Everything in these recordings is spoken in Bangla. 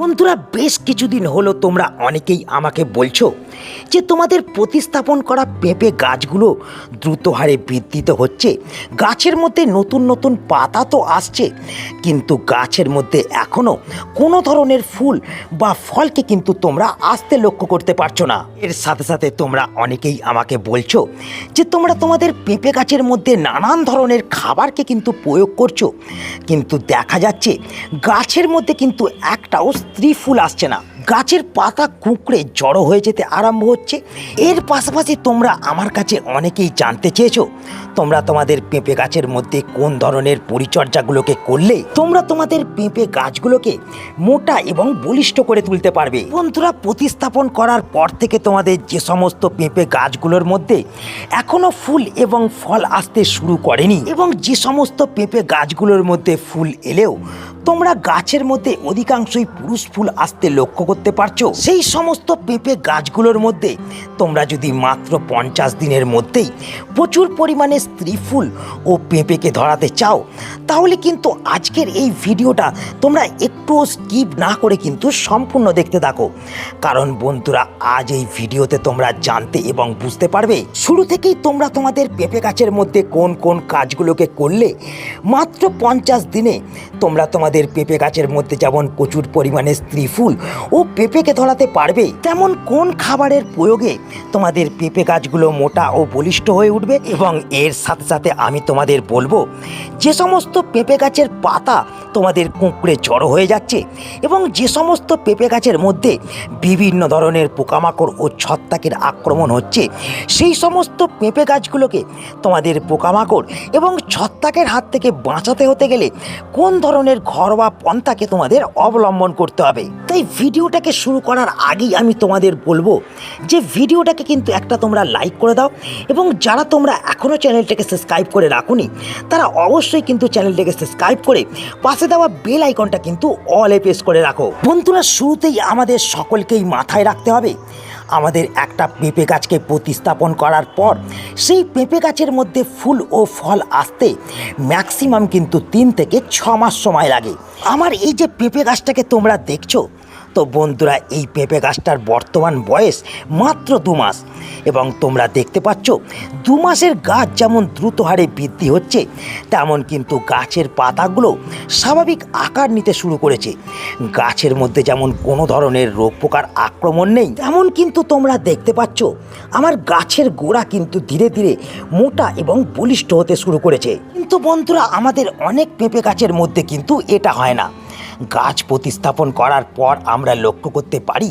বন্ধুরা, বেশ কিছুদিন হলো তোমরা অনেকেই আমাকে বলছো যে তোমাদের প্রতিস্থাপন করা পেঁপে গাছগুলো দ্রুত হারে বৃদ্ধি তো হচ্ছে। গাছের মধ্যে নতুন নতুন পাতা তো আসছে, কিন্তু গাছের মধ্যে এখনও কোনো ধরনের ফুল বা ফলকে কিন্তু তোমরা আসতে লক্ষ্য করতে পারছ না। এর সাথে সাথে তোমরা অনেকেই আমাকে বলছো যে তোমরা তোমাদের পেঁপে গাছের মধ্যে নানান ধরনের খাবারকে কিন্তু প্রয়োগ করছ, কিন্তু দেখা যাচ্ছে গাছের মধ্যে কিন্তু একটাও স্ত্রী ফুল আসছে না। গাছের পাতা কুঁকড়ে জড়ো হয়ে যেতে আরম্ভ হচ্ছে। এর পাশাপাশি তোমরা আমার কাছে অনেকেই জানতে চেয়েছো, তোমরা তোমাদের পেঁপে গাছের মধ্যে কোন ধরনের পরিচর্যাগুলোকে করলে তোমরা তোমাদের পেঁপে গাছগুলোকে মোটা এবং বলিষ্ঠ করে তুলতে পারবে। বন্ধুরা, প্রতিস্থাপন করার পর থেকে তোমাদের যে সমস্ত পেঁপে গাছগুলোর মধ্যে এখনও ফুল এবং ফল আসতে শুরু করেনি এবং যে সমস্ত পেঁপে গাছগুলোর মধ্যে ফুল এলেও তোমরা গাছের মধ্যে অধিকাংশই পুরুষ ফুল আসতে লক্ষ্য করতে পারছ? সেই সমস্ত পেঁপে গাছগুলোর মধ্যে তোমরা যদি মাত্র পঞ্চাশ দিনের মধ্যেই প্রচুর পরিমাণে স্ত্রী ফুল ও পেঁপেকে ধরাতে চাও, তাহলে কিন্তু আজকের এই ভিডিওটা তোমরা একটুও স্কিপ না করে কিন্তু সম্পূর্ণ দেখতে থাকো। কারণ বন্ধুরা, আজ এই ভিডিওতে তোমরা জানতে এবং বুঝতে পারবে, শুরু থেকেই তোমরা তোমাদের পেঁপে গাছের মধ্যে কোন কোন কাজগুলোকে করলে মাত্র পঞ্চাশ দিনে তোমরা তোমাদের পেঁপে গাছের মধ্যে যেমন প্রচুর পরিমাণে স্ত্রী ফুল ও পেঁপেকে ধরাতে পারবে? তেমন কোন খাবারের প্রয়োগে তোমাদের পেঁপে গাছগুলো মোটা ও বলিষ্ঠ হয়ে উঠবে? এবং এর সাথে সাথে আমি তোমাদের বলব, যে সমস্ত পেঁপে গাছের পাতা তোমাদের কুঁকড়ে জড়ো হয়ে যাচ্ছে এবং যে সমস্ত পেঁপে গাছের মধ্যে বিভিন্ন ধরনের পোকামাকড় ও ছত্রাকের আক্রমণ হচ্ছে, সেই সমস্ত পেঁপে গাছগুলোকে তোমাদের পোকামাকড় এবং ছত্রাকের হাত থেকে বাঁচাতে হতে গেলে কোন ধরনের ঘরোয়া পন্থাকে তোমাদের অবলম্বন করতে হবে? তাই ভিডিওটাকে শুরু করার আগেই আমি তোমাদের বলব যে ভিডিওটাকে কিন্তু একটা তোমরা লাইক করে দাও এবং যারা তোমরা এখনও চ্যানেলটাকে সাবস্ক্রাইব করে রাখুনি, তারা অবশ্যই কিন্তু চ্যানেলটাকে সাবস্ক্রাইব করে পাশে দেওয়া বেল আইকনটা কিন্তু অলে প্রেস করে রাখো। বন্ধুরা, শুরুতেই আমাদের সকলকেই মাথায় রাখতে হবে। আমাদের একটা পেঁপে গাছকে প্রতিস্থাপন করার পর সেই পেঁপে গাছের মধ্যে ফুল ও ফল আসতে ম্যাক্সিমাম কিন্তু তিন থেকে ছ মাস সময় লাগে। আমার এই যে পেঁপে গাছটাকে তোমরা দেখছ তো বন্ধুরা, এই পেঁপে গাছটার বর্তমান বয়স মাত্র দু মাস। এবং তোমরা দেখতে পাচ্ছ, দু মাসের গাছ যেমন দ্রুত হারে বৃদ্ধি হচ্ছে, তেমন কিন্তু গাছের পাতাগুলো স্বাভাবিক আকার নিতে শুরু করেছে। গাছের মধ্যে যেমন কোনো ধরনের রোগ পোকার আক্রমণ নেই, তেমন কিন্তু তোমরা দেখতে পাচ্ছ, আমার গাছের গোড়া কিন্তু ধীরে ধীরে মোটা এবং বলিষ্ঠ হতে শুরু করেছে। কিন্তু বন্ধুরা, আমাদের অনেক পেঁপে গাছের মধ্যে কিন্তু এটা হয় না। গাছ প্রতিস্থাপন করার পর আমরা লক্ষ্য করতে পারি,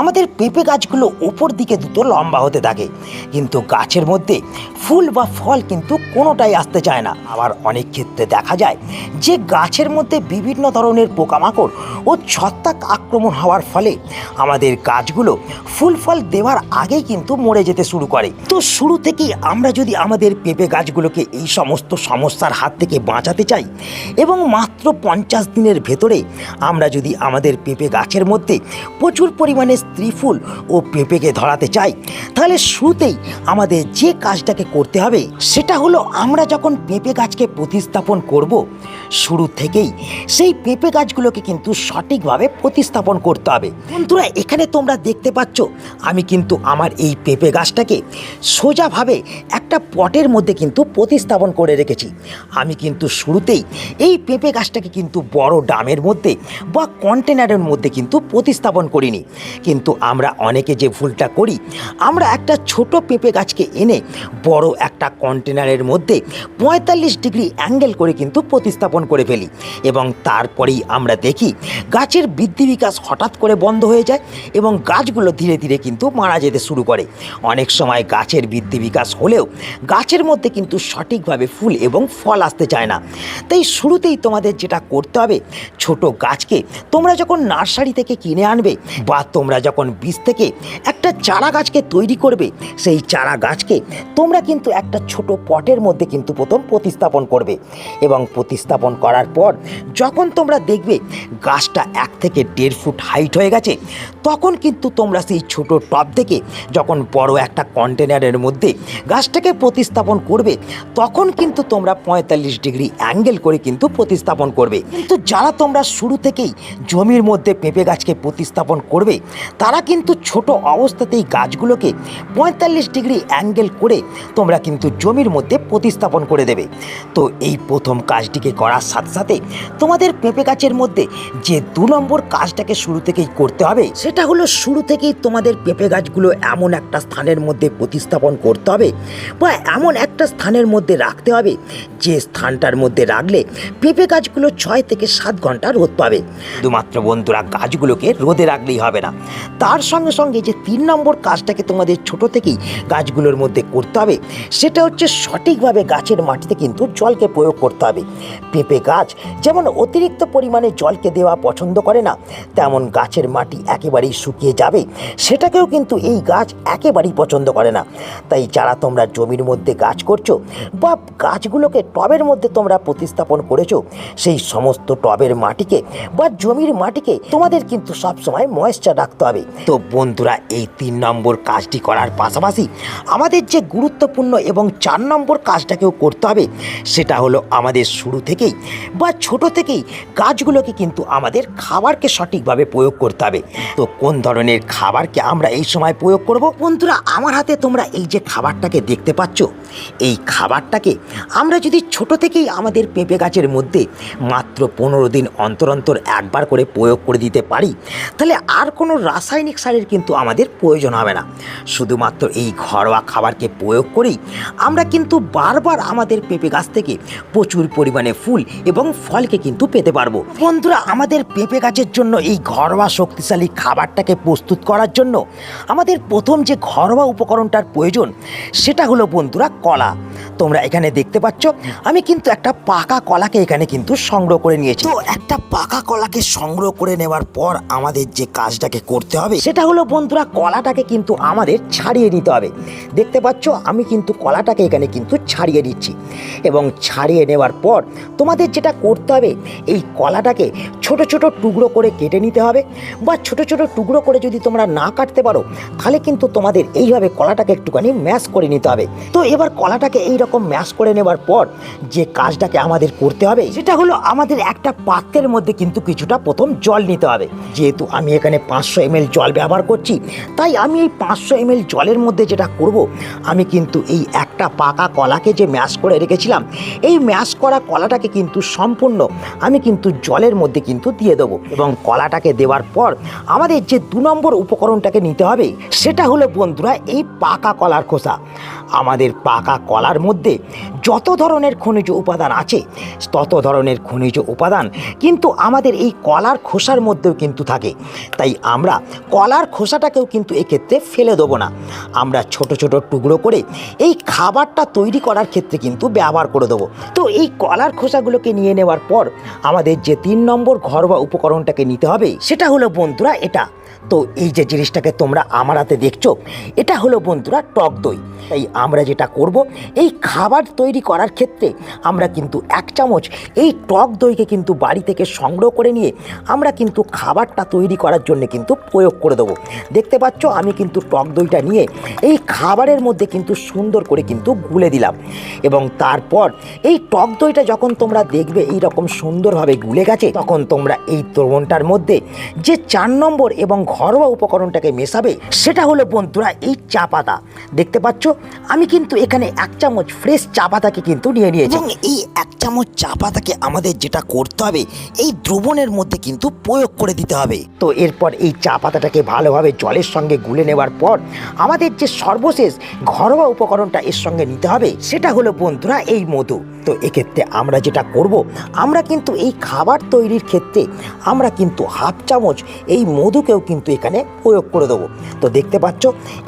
আমাদের পেঁপে গাছগুলো ওপর দিকে দুটো লম্বা হতে থাকে। কিন্তু গাছের মধ্যে ফুল বা ফল কিন্তু কোনোটাই আসতে চায় না। আবার অনেক ক্ষেত্রে দেখা যায় যে গাছের মধ্যে বিভিন্ন ধরনের পোকামাকড় ও ছত্রাক আক্রমণ হওয়ার ফলে আমাদের গাছগুলো ফুল ফল দেওয়ার আগেই কিন্তু মরে যেতে শুরু করে। তো শুরু থেকেই আমরা যদি আমাদের পেঁপে গাছগুলোকে এই সমস্ত সমস্যার হাত থেকে বাঁচাতে চাই এবং মাত্র পঞ্চাশ দিনের ভেতরে আমরা যদি আমাদের পেঁপে গাছের মধ্যে প্রচুর পরিমাণে স্ত্রী ফুল ও পেঁপেকে ধরাতে চাই, তাহলে শুরুতেই আমাদের যে কাজটাকে করতে হবে সেটা হলো আমরা যখন পেঁপে গাছকে প্রতিস্থাপন করব, শুরু থেকেই সেই পেঁপে গাছগুলোকে কিন্তু সঠিকভাবে প্রতিস্থাপন করতে হবে। বন্ধুরা, এখানে তোমরা দেখতে পাচ্ছ, আমি কিন্তু আমার এই পেঁপে গাছটাকে সোজাভাবে একটা পটের মধ্যে কিন্তু প্রতিস্থাপন করে রেখেছি। আমি কিন্তু শুরুতেই এই পেঁপে গাছটাকে কিন্তু বড় ডামের মধ্যে বা কন্টেনারের মধ্যে কিন্তু প্রতিস্থাপন করিনি। কিন্তু আমরা অনেকে যে ভুলটা করি, আমরা একটা ছোট পেঁপে গাছকে এনে বড় একটা কন্টেনারের মধ্যে পঁয়তাল্লিশ ডিগ্রি অ্যাঙ্গেল করে কিন্তু প্রতিস্থাপন করে ফেলি এবং তারপরেই আমরা দেখি গাছের বৃদ্ধি বিকাশ হঠাৎ করে বন্ধ হয়ে যায় এবং গাছগুলো ধীরে ধীরে কিন্তু মারা যেতে শুরু করে। অনেক সময় গাছের বৃদ্ধি বিকাশ হলেও গাছের মধ্যে কিন্তু সঠিকভাবে ফুল এবং ফল আসতে চায় না। তাই শুরুতেই তোমাদের যেটা করতে হবে, ছোট গাছকে তোমরা যখন নার্সারি থেকে কিনে আনবে বা তোমরা যখন বীজ থেকে একটা চারা গাছকে তৈরি করবে, সেই চারা গাছকে তোমরা কিন্তু একটা ছোট পটের মধ্যে কিন্তু প্রথম প্রতিস্থাপন করবে। এবং প্রতিস্থাপন করার পর যখন তোমরা দেখবে গাছটা এক থেকে দেড় ফুট হাইট হয়ে গেছে, তখন কিন্তু তোমরা সেই ছোট টব থেকে যখন বড় একটা কন্টেনারের মধ্যে গাছটাকে প্রতিস্থাপন করবে, তখন কিন্তু তোমরা পঁয়তাল্লিশ ডিগ্রি অ্যাঙ্গেল করে কিন্তু প্রতিস্থাপন করবে। কিন্তু যারা তোমরা শুরু থেকেই জমির মধ্যে পেঁপে গাছকে প্রতিস্থাপন করবে, তারা কিন্তু ছোট অবস্থাতেই গাছগুলোকে পঁয়তাল্লিশ ডিগ্রি অ্যাঙ্গেল করে তোমরা কিন্তু জমির মধ্যে প্রতিস্থাপন করে দেবে। তো এই প্রথম কাজটিকে করার সাথে সাথে তোমাদের পেঁপে গাছের মধ্যে যে দু নম্বর কাজটাকে শুরু থেকেই করতে হবে, সেটা হলো শুরু থেকেই তোমাদের পেঁপে গাছগুলো এমন একটা স্থানের মধ্যে প্রতিস্থাপন করতে হবে বা এমন একটা স্থানের মধ্যে রাখতে হবে যে স্থানটার মধ্যে রাখলে পেঁপে গাছগুলো ছয় থেকে সাত ঘণ্টা রোদ পাবে। শুধুমাত্র বন্ধুরা, গাছগুলোকে রোদে রাখলেই হবে না। তার সঙ্গে সঙ্গে যে তিন নম্বর কাজটাকে তোমাদের ছোট থেকেই গাছগুলোর মধ্যে করতে হবে, সেটা হচ্ছে সঠিকভাবে গাছের মাটিতে কিন্তু জলকে প্রয়োগ করতে হবে। পেঁপে গাছ যেমন অতিরিক্ত পরিমাণে জলকে দেওয়া পছন্দ করে না, তেমন গাছের মাটি একেবারেই শুকিয়ে যাবে, সেটাকেও কিন্তু এই গাছ একেবারেই পছন্দ করে না। তাই যারা তোমরা জমির মধ্যে গাছ করছ বা গাছগুলোকে টবের মধ্যে তোমরা প্রতিস্থাপন করেছ, সেই সমস্ত টবের মাটিকে বা জমির মাটিকে তোমাদের কিন্তু সবসময় ময়েশ্চার রাখতে হবে। তো বন্ধুরা, এই তিন নম্বর কাজটি করার পাশাপাশি আমাদের যে গুরুত্বপূর্ণ এবং চার নম্বর কাজটাকেও করতে হবে, সেটা হলো আমাদের শুরু থেকেই বা ছোট থেকেই গাছগুলোকে কিন্তু আমাদের খাবারকে সঠিকভাবে প্রয়োগ করতে হবে। তো কোন ধরনের খাবারকে আমরা এই সময় প্রয়োগ করব? বন্ধুরা, আমার হাতে তোমরা এই যে খাবারটাকে দেখতে পাচ্ছ, এই খাবারটাকে আমরা যদি ছোট থেকেই আমাদের পেঁপে গাছের মধ্যে মাত্র পনেরো দিন অন্তর অন্তর একবার করে প্রয়োগ করে দিতে পারি, তাহলে আর কোনো রাসায়নিক সারের কিন্তু আমাদের প্রয়োজন হবে না। শুধুমাত্র এই ঘরোয়া খাবারকে প্রয়োগ করেই আমরা কিন্তু বারবার আমাদের পেঁপে গাছ থেকে প্রচুর পরিমাণে ফুল এবং ফলকে কিন্তু পেতে পারব। বন্ধুরা, আমাদের পেঁপে গাছের জন্য এই ঘরোয়া শক্তিশালী খাবারটাকে প্রস্তুত করার জন্য আমাদের প্রথম যে ঘরোয়া উপকরণটার প্রয়োজন সেটা হলো বন্ধুরা কলা। তোমরা এখানে দেখতে পাচ্ছ, আমি কিন্তু একটা পাকা কলাকে এখানে কিন্তু সংগ্রহ করে নিয়েছি। তো একটা পাকা কলাকে সংগ্রহ করে নেওয়ার পর আমাদের যে কাজটাকে করতে হবে, সেটা হলো বন্ধুরা কলাটাকে কিন্তু আমাদের ছাড়িয়ে নিতে হবে। দেখতে পাচ্ছ, আমি কিন্তু কলাটাকে এখানে কিন্তু ছাড়িয়ে নিচ্ছি। এবং ছাড়িয়ে নেওয়ার পর তোমাদের যেটা করতে হবে, এই কলাটাকে ছোট ছোট টুকরো করে কেটে নিতে হবে বা ছোট ছোট টুকরো করে যদি তোমরা না কাটতে পারো, তাহলে কিন্তু তোমাদের এইভাবে কলাটাকে একটুখানি ম্যাশ করে নিতে হবে। তো এবার কলাটাকে এই রকম ম্যাশ করে নেবার পর যে কাজটাকে আমাদের করতে হবে, সেটা হলো আমাদের একটা পাত্রের মধ্যে কিন্তু কিছুটা প্রথম জল নিতে হবে। যেহেতু আমি এখানে পাঁচশো এমএল জল ব্যবহার করছি, তাই আমি এই পাঁচশো এমএল জলের মধ্যে যেটা করব, আমি কিন্তু এই একটা পাকা কলাকে যে ম্যাশ করে রেখেছিলাম, এই ম্যাশ করা কলাটাকে কিন্তু সম্পূর্ণ আমি কিন্তু জলের মধ্যে কিন্তু দিয়ে দেবো। এবং কলাটাকে দেওয়ার পর আমাদের যে দু নম্বর উপকরণটাকে নিতে হবে, সেটা হলো বন্ধুরা এই পাকা কলার খোসা। আমাদের পাকা কলার মধ্যে যত ধরনের খনিজ উপাদান আছে, তত ধরনের খনিজ উপাদান কিন্তু আমাদের এই কলার খোসার মধ্যেও কিন্তু থাকে। তাই আমরা কলার খোসাটাকেও কিন্তু এক্ষেত্রে ফেলে দেবো না। আমরা ছোট ছোট টুকরো করে এই খাবারটা তৈরি করার ক্ষেত্রে কিন্তু ব্যবহার করে দেবো। তো এই কলার খোসাগুলোকে নিয়ে নেওয়ার পর আমাদের যে তিন নম্বর ঘরোয়া উপকরণটাকে নিতে হবে, সেটা হলো বন্ধুরা এটা। তো এই যে জিনিসটাকে তোমরা আমার হাতে দেখছ, এটা হলো বন্ধুরা টক দই। তাই আমরা যেটা করব, এই খাবার তৈরি করার ক্ষেত্রে আমরা কিন্তু এক চামচ এই টক দইকে কিন্তু বাড়ি থেকে সংগ্রহ করে নিয়ে আমরা কিন্তু খাবারটা তৈরি করার জন্য কিন্তু প্রয়োগ করে দেবো। দেখতে পাচ্ছ, আমি কিন্তু টক দইটা নিয়ে এই খাবারের মধ্যে কিন্তু সুন্দর করে কিন্তু গুলে দিলাম। এবং তারপর এই টক দইটা যখন তোমরা দেখবে এই রকম সুন্দরভাবে গুলে গেছে, তখন তোমরা এই দ্রবণটার মধ্যে যে চার নম্বর এবং ঘরোয়া উপকরণটাকে মেশাবে, সেটা হলো বন্ধুরা এই চা পাতা। দেখতে পাচ্ছ, আমি কিন্তু এখানে এক চামচ ফ্রেশ চা পাতাকে কিন্তু নিয়ে নিয়েছি। এই এক চামচ চা পাতাকে আমাদের যেটা করতে হবে, এই দ্রবণের মধ্যে কিন্তু প্রয়োগ করে দিতে হবে। তো এরপর এই চা পাতাটাকে ভালোভাবে জলের সঙ্গে গুলে নেওয়ার পর আমাদের যে সর্বশেষ ঘরোয়া উপকরণটা এর সঙ্গে নিতে হবে, সেটা হলো বন্ধুরা এই মধু। তো এক্ষেত্রে আমরা যেটা করব, আমরা কিন্তু এই খাবার তৈরির ক্ষেত্রে আমরা কিন্তু হাফ চামচ এই মধুকেও কিন্তু এখানে প্রয়োগ করে দেবো। তো দেখতে পাচ্ছ,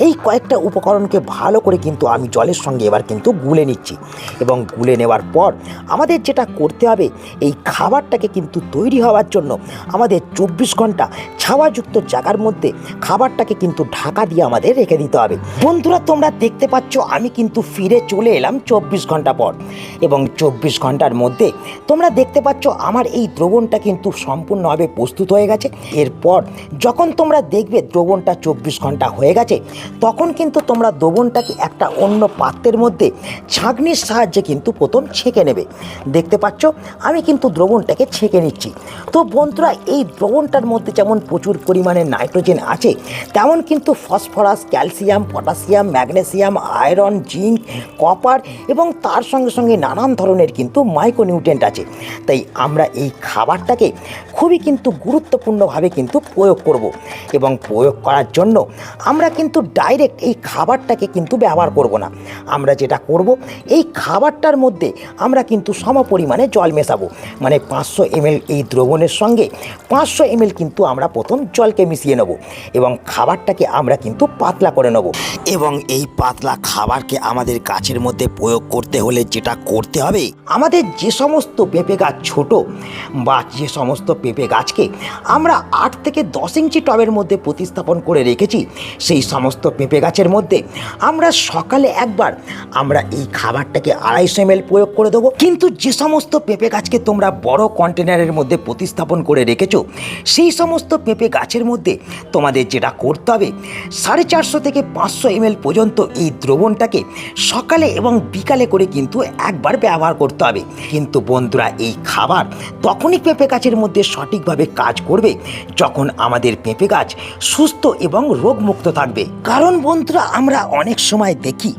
এই কয়েকটা উপকরণকে ভালো করে কিন্তু আমি জলের সঙ্গে এবার কিন্তু গুলে নিচ্ছি। এবং গুলে নেওয়ার পর আমাদের যেটা করতে হবে, এই খাবারটাকে কিন্তু তৈরি হওয়ার জন্য আমাদের চব্বিশ ঘণ্টা ছাওয়াযুক্ত জায়গার মধ্যে খাবারটাকে কিন্তু ঢাকা দিয়ে আমাদের রেখে দিতে হবে। বন্ধুরা, তোমরা দেখতে পাচ্ছ, আমি কিন্তু ফিরে চলে এলাম চব্বিশ ঘণ্টা পর। এবং চব্বিশ ঘণ্টার মধ্যে তোমরা দেখতে পাচ্ছ, আমার এই দ্রবণটা কিন্তু সম্পূর্ণভাবে প্রস্তুত হয়ে গেছে। এরপর যখন তোমরা দেখবে দ্রবণটা চব্বিশ ঘণ্টা হয়ে গেছে, তখন কিন্তু তোমরা দ্রবণটাকে একটা অন্য পাত্রের মধ্যে ছাঁকনির সাহায্যে কিন্তু প্রথম ছেঁকে নেবে। দেখতে পাচ্ছ, আমি কিন্তু দ্রবণটাকে ছেঁকে নিচ্ছি। তো বন্ধুরা, এই দ্রবণটার মধ্যে যেমন প্রচুর পরিমাণে নাইট্রোজেন আছে, তেমন কিন্তু phosphorus, calcium, potassium, magnesium, iron, zinc, copper এবং তার সঙ্গে সঙ্গে নানান ধরনের কিন্তু মাইক্রোনিউট্রেন্ট আছে। তাই আমরা এই খাবারটাকে খুবই কিন্তু গুরুত্বপূর্ণভাবে কিন্তু প্রয়োগ করব এবং প্রয়োগ করার জন্য আমরা কিন্তু ডাইরেক্ট এই খাবারটাকে কিন্তু ব্যবহার করব না। আমরা যেটা করব, এই খাবারটার মধ্যে আমরা কিন্তু সম পরিমাণে জল মেশাবো। মানে পাঁচশো এমএল এই দ্রবণের সঙ্গে পাঁচশো এমএল কিন্তু আমরা প্রথম জলকে মিশিয়ে নেব এবং খাবারটাকে আমরা কিন্তু পাতলা করে নেব। এবং এই পাতলা খাবারকে আমাদের গাছের মধ্যে প্রয়োগ করতে হলে যেটা করতে হবে? আমাদের যে সমস্ত পেঁপে গাছ ছোট বা যে সমস্ত পেঁপে গাছকে আমরা আট থেকে দশ ইঞ্চি টবের মধ্যে প্রতিস্থাপন করে রেখেছি সেই সমস্ত পেঁপে গাছের মধ্যে আমরা সকালে একবার আমরা এই খাবারটাকে আড়াইশো এমএল প্রয়োগ করে দেবো। কিন্তু যে সমস্ত পেঁপে গাছকে তোমরা বড় কন্টেনারের মধ্যে প্রতিস্থাপন করে রেখেছ? সেই সমস্ত পেঁপে গাছের মধ্যে তোমাদের যেটা করতে হবে, সাড়ে চারশো থেকে পাঁচশো এমএল পর্যন্ত এই দ্রবণটাকে সকালে এবং বিকালে করে কিন্তু একবার ব্যবহার করতে হবে। কিন্তু বন্ধুরা, এই খাবার তখনই পেঁপে গাছের মধ্যে সঠিকভাবে কাজ করবে যখন আমাদের পেঁপে গাছ সুস্থ এবং রোগমুক্ত থাকবে। কারণ বন্ধুরা, আমরা অনেক সময় দেখি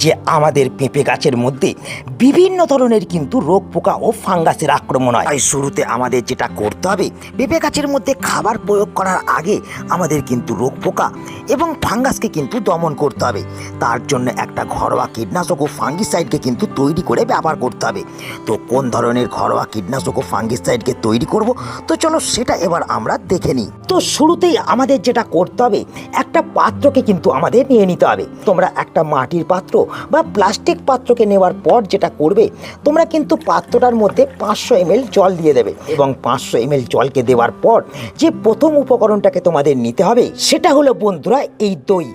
যে আমাদের পেঁপে গাছের মধ্যে বিভিন্ন ধরনের কিন্তু রোগ পোকা ও ফাঙ্গাসের আক্রমণ হয়। তাই শুরুতে আমাদের যেটা করতে হবে, পেঁপে গাছের মধ্যে খাবার প্রয়োগ করার আগে আমাদের কিন্তু রোগ পোকা এবং ফাঙ্গাসকে কিন্তু দমন করতে হবে। তার জন্য একটা ঘরোয়া কীটনাশক ও ফাঙ্গিসাইডকে কিন্তু তৈরি করে ব্যবহার করতে হবে। তো কোন ধরনের ঘরোয়া কীটনাশক ও ফাঙ্গিসাইডকে তৈরি করব? তো চলো সেটা এবার আমরা দেখে নিই। তো শুরুতেই আমাদের যেটা করতে হবে, একটা পাত্রকে কিন্তু আমাদের নিয়ে নিতে হবে। তোমরা একটা মাটির পাত্র বা প্লাস্টিক পাত্রকে নেওয়ার পর যেটা করবে, তোমরা কিন্তু পাত্রটার মধ্যে পাঁচশো এমএল জল দিয়ে দেবে এবং পাঁচশো এমএল জলকে দেওয়ার পর যে প্রথম উপকরণটাকে তোমাদের নিতে হবে, সেটা হলো বন্ধুরা এই দই।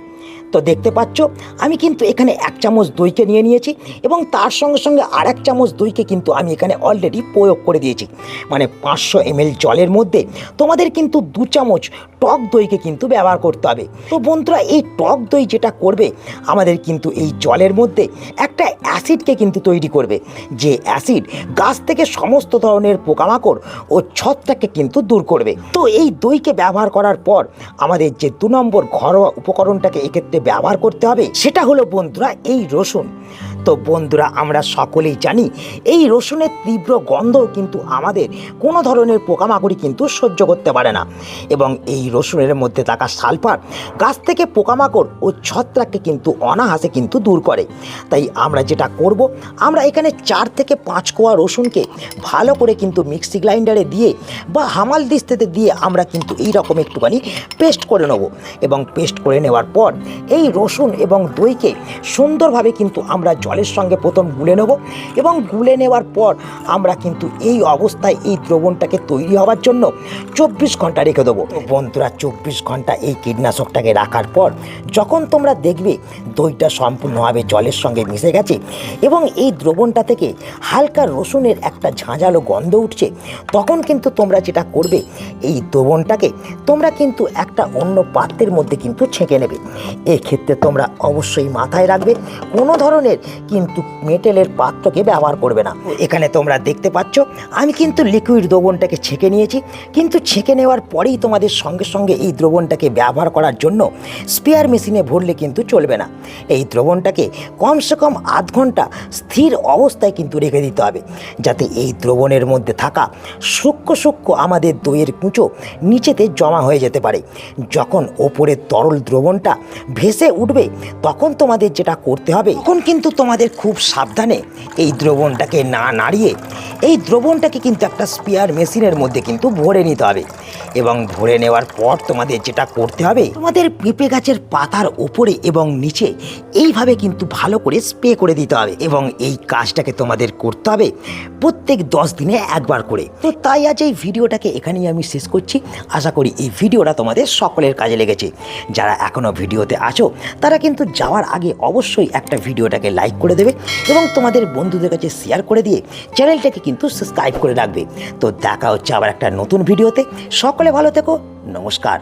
তো দেখতে পাচ্ছ, আমি কিন্তু এখানে এক চামচ দইকে নিয়ে নিয়েছি এবং তার সঙ্গে সঙ্গে আর এক চামচ দইকে কিন্তু আমি এখানে অলরেডি প্রয়োগ করে দিয়েছি। মানে পাঁচশো এমএল জলের মধ্যে তোমাদের কিন্তু দু চামচ টক দইকে কিন্তু ব্যবহার করতে হবে। তো বন্ধুরা, এই টক দই যেটা করবে, আমাদের কিন্তু এই জলের মধ্যে একটা অ্যাসিডকে কিন্তু তৈরি করবে। যে অ্যাসিড গাছ থেকে সমস্ত ধরনের পোকামাকড় ও ছত্রাককে কিন্তু দূর করবে। তো এই দইকে ব্যবহার করার পর আমাদের যে দু নম্বর ঘরোয়া উপকরণটাকে এক্ষেত্রে ব্যবহার করতে হবে সেটা হলো বন্ধুরা এই রসুন। তো বন্ধুরা, আমরা সকলেই জানি এই রসুনের তীব্র গন্ধ কিন্তু আমাদের কোনো ধরনের পোকামাকড়ি কিন্তু সহ্য করতে পারে না। এবং এই রসুনের মধ্যে থাকা সালফার গাছ থেকে পোকামাকড় ও ছত্রাককে কিন্তু অনাহাসে কিন্তু দূর করে। তাই আমরা যেটা করব, আমরা এখানে চার থেকে পাঁচ কোয়া রসুনকে ভালো করে কিন্তু মিক্সি গ্রাইন্ডারে দিয়ে বা হামাল দিস্তেতে দিয়ে আমরা কিন্তু এই রকম একটুখানি পেস্ট করে নেব। এবং পেস্ট করে নেওয়ার পর এই রসুন এবং দইকে সুন্দরভাবে কিন্তু আমরা জলের সঙ্গে প্রথম গুলে নেব এবং গুলে নেওয়ার পর আমরা কিন্তু এই অবস্থায় এই দ্রবণটাকে তৈরি হওয়ার জন্য চব্বিশ ঘণ্টা রেখে দেবো। বন্ধুরা, চব্বিশ ঘণ্টা এই কীটনাশকটাকে রাখার পর যখন তোমরা দেখবে দইটা সম্পূর্ণভাবে জলের সঙ্গে মিশে গেছে এবং এই দ্রবণটা থেকে হালকা রসুনের একটা ঝাঁঝালো গন্ধ উঠছে, তখন কিন্তু তোমরা যেটা করবে, এই দ্রবণটাকে তোমরা কিন্তু একটা অন্য পাত্রের মধ্যে কিন্তু ছেঁকে নেবে। এক্ষেত্রে তোমরা অবশ্যই মাথায় রাখবে, কোনো ধরনের কিন্তু মেটেলের পাত্রকে ব্যবহার করবে না। এখানে তোমরা দেখতে পাচ্ছ, আমি কিন্তু লিকুইড দ্রবণটাকে ছেঁকে নিয়েছি। কিন্তু ছেঁকে নেওয়ার পরেই তোমাদের সঙ্গে সঙ্গে এই দ্রবণটাকে ব্যবহার করার জন্য স্পেয়ার মেশিনে ভরলে কিন্তু চলবে না। এই দ্রবণটাকে কমসে কম আধ ঘণ্টা স্থির অবস্থায় কিন্তু রেখে দিতে হবে, যাতে এই দ্রবণের মধ্যে থাকা সূক্ষ্ম সূক্ষ্ম আমাদের দইয়ের কুঁচো নিচেতে জমা হয়ে যেতে পারে। যখন ওপরের তরল দ্রবণটা ভেসে উঠবে, তখন তোমাদের যেটা করতে হবে, তখন কিন্তু তোমাদের তোমাদের খুব সাবধানে এই দ্রবণটাকে না নাড়িয়ে, এই দ্রবণটাকে কিন্তু একটা স্পেয়ার মেশিনের মধ্যে কিন্তু ভরে নিতে হবে। এবং ভরে নেওয়ার পর তোমাদের যেটা করতে হবে, তোমাদের পেঁপে গাছের পাতার ওপরে এবং নিচে এইভাবে কিন্তু ভালো করে স্প্রে করে দিতে হবে। এবং এই কাজটাকে তোমাদের করতে হবে প্রত্যেক দশ দিনে একবার করে। তো তাই আজ এই ভিডিওটাকে এখানেই আমি শেষ করছি। আশা করি এই ভিডিওটা তোমাদের সকলের কাজে লেগেছে। যারা এখনও ভিডিওতে আছো, তারা কিন্তু যাওয়ার আগে অবশ্যই একটা ভিডিওটাকে লাইক করে দেবে এবং তোমাদের বন্ধুদের কাছে শেয়ার করে দিয়ে চ্যানেলটাকে কিন্তু সাবস্ক্রাইব করে রাখবে। তো দেখা হচ্ছে আবার একটা নতুন ভিডিওতে সকলে ভালো থেকো, নমস্কার।